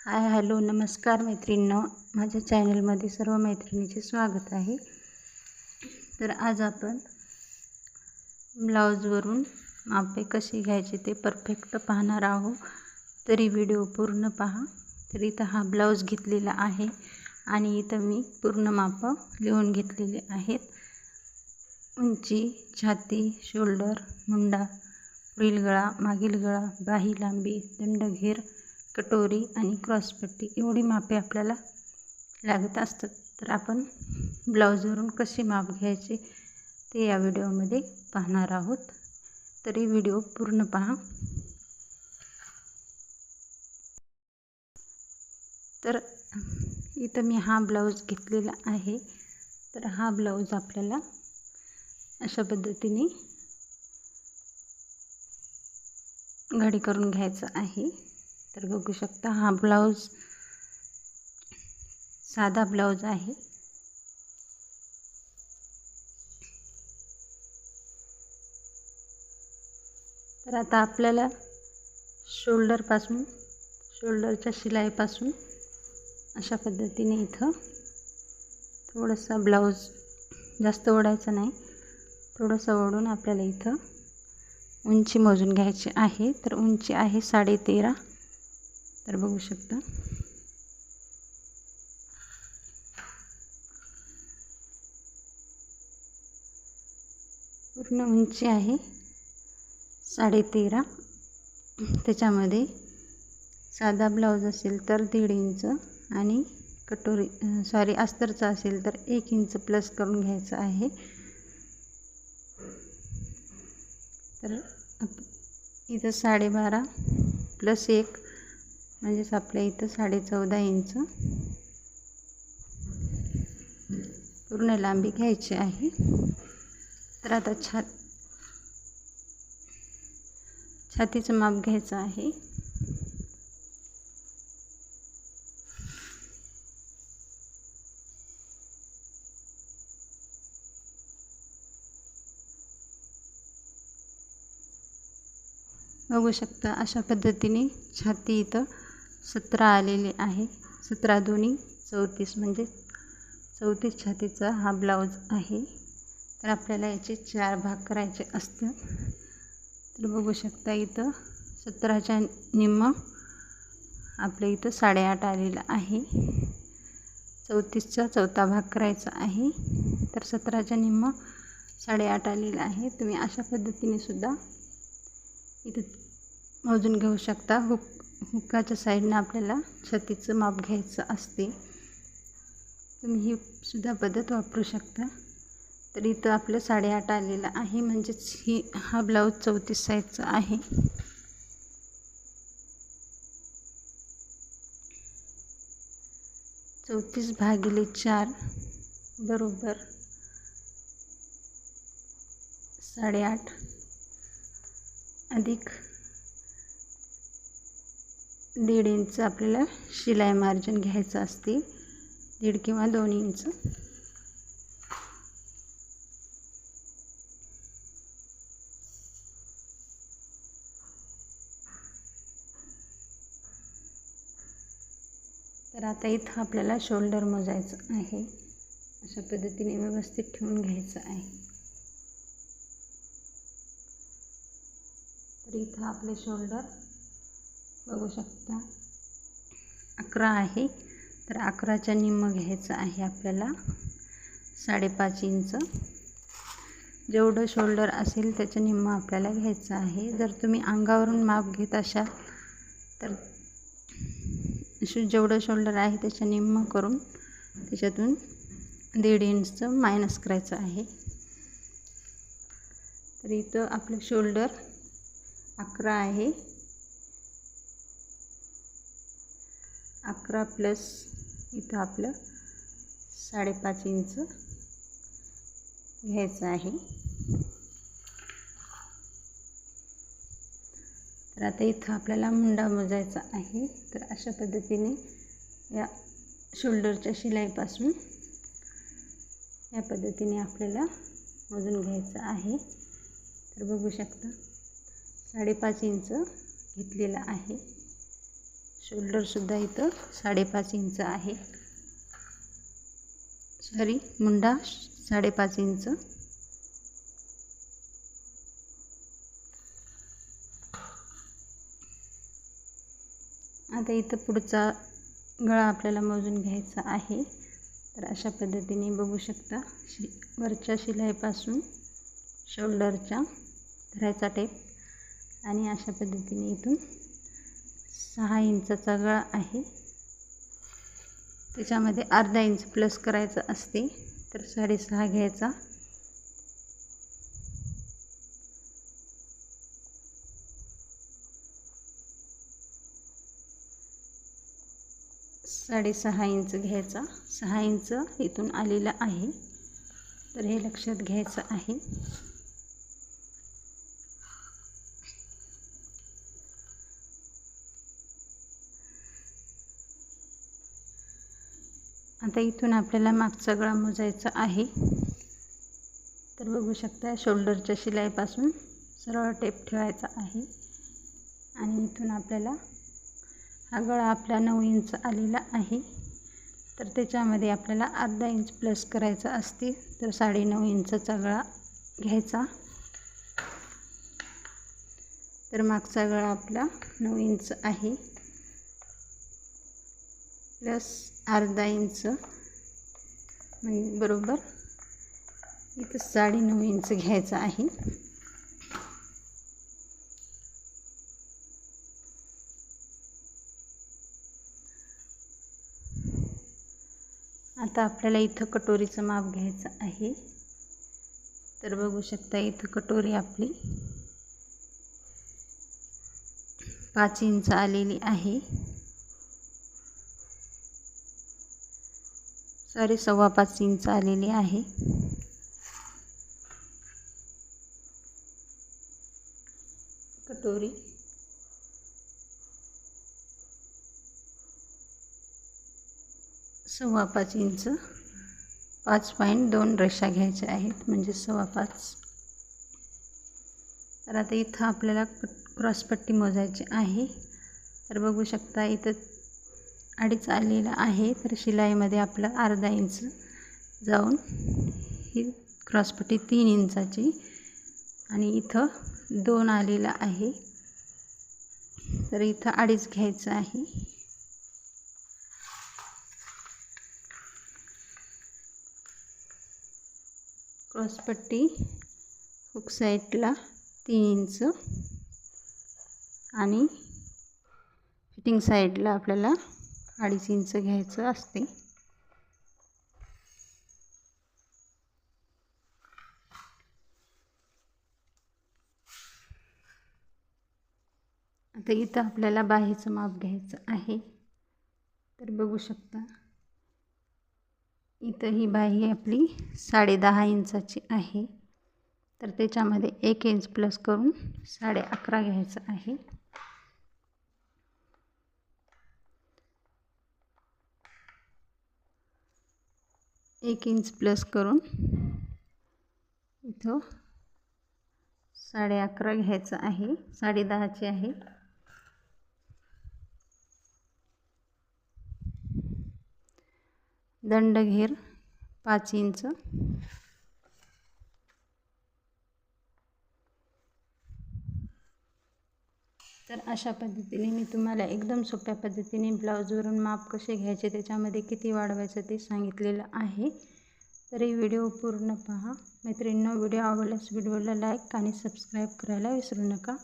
Hi hello नमस्कार मैत्रिणींनो. माझ्या चॅनलमध्ये सर्व मैत्रिणीचे स्वागत आहे. तर आज आपण ब्लाऊजवरून मापे कशी घ्यायचे ते परफेक्ट पाहणार आहोत. तरी व्हिडिओ पूर्ण पहा. तर इथं हा ब्लाऊज घेतलेला आहे आणि इथं मी पूर्ण मापं लिहून घेतलेले आहेत. उंची छाती शोल्डर मुंडा पुढील गळा मागील गळा बाही लांबी दंडघेर कटोरी आणि क्रॉसपट्टी एवढी मापे आपल्याला लागत असतात. तर आपण ब्लाऊजवरून कशी माप घ्यायचे ते या व्हिडिओमध्ये पाहणार आहोत. तरी व्हिडिओ पूर्ण पहा. तर इथं मी हा ब्लाऊज घेतलेला आहे. तर हा ब्लाऊज आपल्याला अशा पद्धतीने घडी करून घ्यायचा आहे. तर बघू शकता हा ब्लाऊज साधा ब्लाऊज आहे. तर आता आपल्याला शोल्डरपासून शोल्डरच्या शिलाईपासून अशा पद्धतीने इथं थोडंसा ब्लाऊज जास्त ओढायचं नाही. थोडंसं ओढून आपल्याला इथं उंची मोजून घ्यायची आहे. तर उंची आहे साडे तर बघू शकता. पूर्ण उंची आहे. साडेतेरा. त्याच्यामध्ये साधा ब्लाऊज असेल तर दीड इंच आणि कटोरी सॉरी अस्तरचा असेल तर एक इंच प्लस करून घ्यायचं आहे. तर इथं साडेबारा प्लस एक म्हणजेच आपल्या इथं साडे चौदा इंच पूर्ण लांबी घ्यायची आहे. तर आता छात छातीचं माप घ्यायचं आहे. बघू शकता अशा पद्धतीने छाती इथं सतरा आलेले आहे. सतरा दोन्ही चौतीस म्हणजे चौतीस छातीचा हा ब्लाऊज आहे. तर आपल्याला याचे चार भाग करायचे असतं तर बघू शकता इथं सतराच्या निम्म आपल्या इथं साडेआठ आलेलं आहे. चौतीसचा चौथा भाग करायचा आहे. तर सतराच्या निम्म साडेआठ आलेलं आहे. तुम्ही अशा पद्धतीने सुद्धा इथं मोजून घेऊ शकता. हुक हुकाच्या साईडनं आपल्याला छातीचं माप घ्यायचं असते. तुम्ही ही सुद्धा पद्धत वापरू शकता. तर इथं आपलं साडेआठ आलेलं आहे. म्हणजेच ही हा ब्लाऊज चौतीस साईजचा आहे. चौतीस भागिले चार बरोबर साडेआठ अधिक दीड इंच आपल्याला शिलाई मार्जिन घ्यायचं असते दीड किंवा दोन इंच. तर आता इथं आपल्याला शोल्डर मोजायचं आहे. अशा पद्धतीने व्यवस्थित ठेवून घ्यायचं आहे. तर इथं आपले शोल्डर बघू शकता. अकरा आहे. तर अकराच्या निम्म घ्यायचं आहे आपल्याला. साडेपाच इंच. जेवढं शोल्डर असेल त्याचं निम्म आपल्याला घ्यायचं आहे. जर तुम्ही अंगावरून माप घेत असाल तर जेवढं शोल्डर आहे त्याच्या निम्म करून त्याच्यातून दीड इंचचं मायनस करायचं आहे. तर इथं आपलं शोल्डर अकरा आहे. अकरा प्लस इथं आपलं साडेपाच इंच घ्यायचं आहे. तर आता इथं आपल्याला मुंडा मोजायचा आहे. तर अशा पद्धतीने या शोल्डरच्या शिलाईपासून या पद्धतीने आपल्याला मोजून घ्यायचं आहे. तर बघू शकता साडेपाच इंच घेतलेलं आहे. शोल्डरसुद्धा इथं साडेपाच इंच आहे. सॉरी मुंडा साडेपाच इंच. आता इथं पुढचा गळा आपल्याला मोजून घ्यायचा आहे. तर अशा पद्धतीने बघू शकता शि वरच्या शिलाईपासून शोल्डरच्या धरायचा टेप आणि अशा पद्धतीने इथून सहा इंचाचा गळा आहे. त्याच्यामध्ये अर्धा इंच प्लस करायचं असते तर साडेसहा घ्यायचा. साडेसहा इंच घ्यायचा. सहा इंच इथून आलेला आहे. तर हे लक्षात घ्यायचं आहे. आता इथून आपल्याला मागचा गळा मोजायचा आहे. तर बघू शकता शोल्डरच्या शिलाईपासून सरळ टेप ठेवायचा आहे. आणि इथून आपल्याला हा गळा आपला नऊ इंच आलेला आहे. तर त्याच्यामध्ये आपल्याला अर्धा इंच प्लस करायचा असते तर साडेनऊ इंचचा गळा घ्यायचा. तर मागचा गळा आपला नऊ इंच आहे. प्लस अर्धा इंच. म्हणजे बरोबर? इथं साडेनऊ इंच घ्यायचं आहे. आता आपल्याला इथं कटोरीचं माप घ्यायचं आहे. तर बघू शकता इथं कटोरी आपली पाच इंच आलेली आहे. सारे सव्वा पाच इंच आलेली आहे. कटोरी. सव्वा पाच इंच. पाच पॉईंट दोन रेषा घ्यायच्या आहेत म्हणजे सव्वा पाच. तर आता इथं आपल्याला क्रॉसपट्टी मोजायची आहे. तर बघू शकता इथं अडीच आलेला आहे तर शिलाईमध्ये आपलं अर्धा इंच जाऊन ही क्रॉसपट्टी तीन इंचाची. आणि इथं दोन आलेला आहे. तर इथं अडीच घ्यायचं आहे. क्रॉसपट्टी हुक साईडला तीन इंच आणि फिटिंग साईडला आपल्याला अडीच इंच घ्यायचं असते. आता इथं आपल्याला बाहेचं माप घ्यायचं आहे. तर बघू शकता इथं ही बाही आपली साडेदहा इंचाची आहे. तर त्याच्यामध्ये एक इंच प्लस करून साडे अकरा घ्यायचं आहे. एक इंच प्लस करून इथं साडे अकरा घ्यायचं आहे साडे दहाचे आहे. दंडघेर पाच इंच. तर अशा पद्धतीने मी तुम्हाला एकदम सोप्या पद्धतीने ब्लाऊजवरून माप कसे घ्यायचे त्याच्यामध्ये किती वाढवायचं ते सांगितलेलं आहे. तरी व्हिडिओ पूर्ण पहा. मैत्रिणींना व्हिडिओ आवडल्यास व्हिडिओला लाईक आणि सबस्क्राईब करायला विसरू नका.